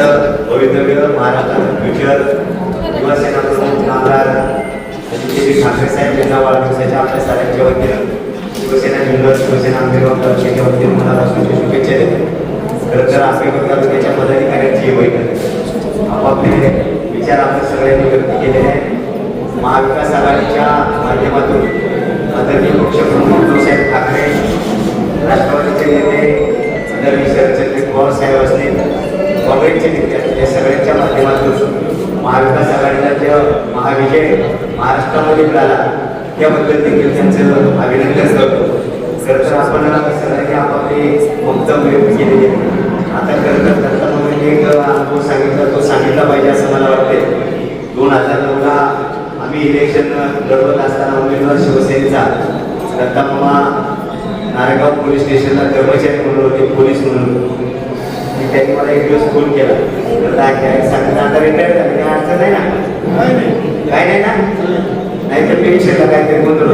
तर भवितव्य महाराष्ट्राचं फ्युचर युवासेना प्रमुख आमदार श्री ठाकरे साहेब यांना वाढदिवसाच्या आपल्या साऱ्यांच्या वतीनं शिवसेना जिल्हा शिवसेना आंबेगाव तालुक्याच्या वतीनं मला मनापासूनच्या शुभेच्छा देतो. खरं तर आंबेगाव तालुक्याच्या पदाधिकाऱ्यांची ही बैठक आपापले विचार आपण सगळ्यांनी व्यक्त केलेले आहेत. महाविकास आघाडीच्या माध्यमातून आदरणीय पक्षप्रमुख उद्धवसाहेब ठाकरे राष्ट्रवादीचे नेते काँग्रेसचे नेते असतील या सगळ्यांच्या माध्यमातून महाविकास आघाडीला जे महाविजय महाराष्ट्रामध्ये मिळाला त्याबद्दल देखील त्यांचं अभिनंदन करतो. खरं तर आपण सगळ्यांनी आपापले वक्तव्य केलेले आता खरं तर दत्तामामांनी एक अनुभव सांगितला तो सांगितला पाहिजे असं मला वाटते दोन हजार नऊला आम्ही इलेक्शन लढवत असताना उमेदवार शिवसेनेचा दत्तामामा नारायणगाव पोलीस स्टेशनला कर्मचारी म्हणून होते पोलीस म्हणून. त्यांनी मला एक दिवस फोन केला. सांगितलं आता रिटायर झाले. काय अडचण नाही ना? काय नाही. ना नाही तर पेन्शनला काहीतरी गोंधळ.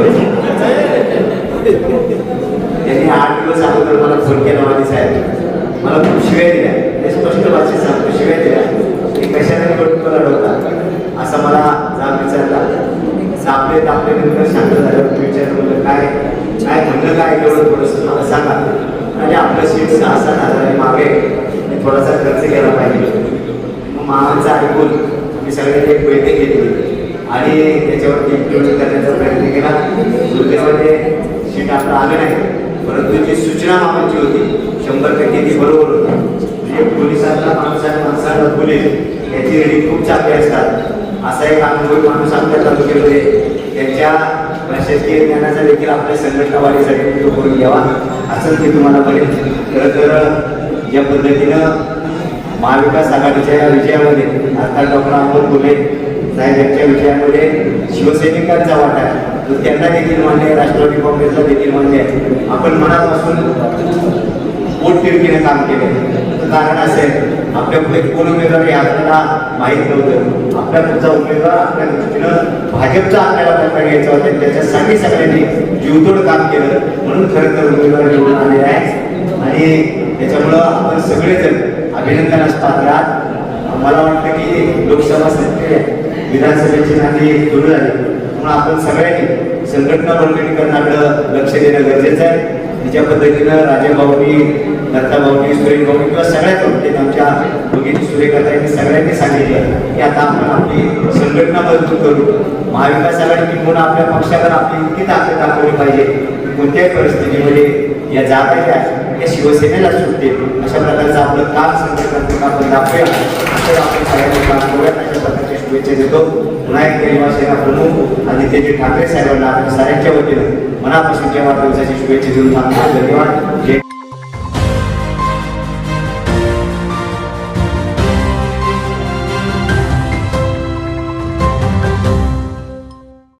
त्यांनी आठ दिवस अगोदर मला फोन केला माझे साहेब. मला खूप शिव्या दिल्या. ते स्पष्ट भाषेत सांगतो शिव्या दिल्या. की कशाने निवडणूक लढवता असा मला जाब विचारला. सापले तापले नंतर शांत झालं. विचार म्हणलं काय काय म्हणलं काय तेवढं थोडंसं मला सांगा. आणि आपलं सीट सहा सात हजार मागे थोडासा खर्च केला पाहिजे. मग मामांचा ऐकून मी सगळ्यांनी एक बैठक घेतली. आणि त्याच्यावरती इम्प्लिमेंट करण्याचा प्रयत्न केला. दुर्दैवाने शीट आपलं आलं नाही. परंतु जी सूचना मामांची होती शंभर टक्के ती बरोबर होती. म्हणजे पोलिसांना माणसाला माणसाला पोलीस याची रेडी खूप चांगली असतात. असा एक अनुभवी माणूस आपल्या तालुक्यामध्ये त्यांच्या प्रशासकीय ज्ञानाचा देखील आपल्या संघटना वाढीसाठी उपयोग करून घ्यावा असंच मी तुम्हाला म्हणेन. खरं तर या पद्धतीनं महाविकास आघाडीच्या या विजयामध्ये आजकाल डॉक्टर अमोल फुले साहेब यांच्या विजयामध्ये शिवसैनिकांचा वाटा आहे. तो त्यांना देखील मान्य आहे राष्ट्रवादी काँग्रेसला देखील मान्य आहे. आपण मनापासून पोट तिरकीने काम केलं. कारण असेल आपल्या पुढे कोण उमेदवार हे आपल्याला माहीत नव्हतं. आपल्या पुढचा उमेदवार आपल्या दृष्टीनं भाजपचा आपल्याला पत्ता घ्यायचा होता. त्याच्यासाठी सगळ्यांनी जीवतोड काम केलं. म्हणून खरं तर उमेदवार निवडून आलेले आहे. आणि त्याच्यामुळं आपण सगळेजण अभिनंदनास पात्र आहात मला वाटतं की लोकसभा सत्य विधानसभेची नाती सुरू झाली. म्हणून आपण सगळ्यांनी संघटना बळकटीकरणाकडं लक्ष देणं गरजेचं आहे. तिच्या पद्धतीनं राजेभाऊनी दत्ताभाऊनी सुरेशभाऊनी किंवा सगळ्याच बाबतीत आमच्या भगिनी सुरेखाताईंनी सगळ्यांनी सांगितलं की आता आपण आपली संघटना मजबूत करू. महाविकास आघाडी किंवा आपल्या पक्षावर आपली इतकी ताकद दाखवली पाहिजे कोणत्याही परिस्थितीमध्ये या जागा ज्या या शिवसेनेला सुटते अशा प्रकारचं आपलं काम संघटनात्मक आपण दाखवूया. असं आपण सगळ्यांनी काम करूया अशा प्रकारच्या शुभेच्छा देतो. पुन्हा एक शिवसेना प्रमुख आदित्यजी ठाकरे साहेबांना आपण साऱ्यांच्या वतीनं मनापासून जेव्हा दिवसाची शुभेच्छा देऊन थांबतो. धन्यवाद. जय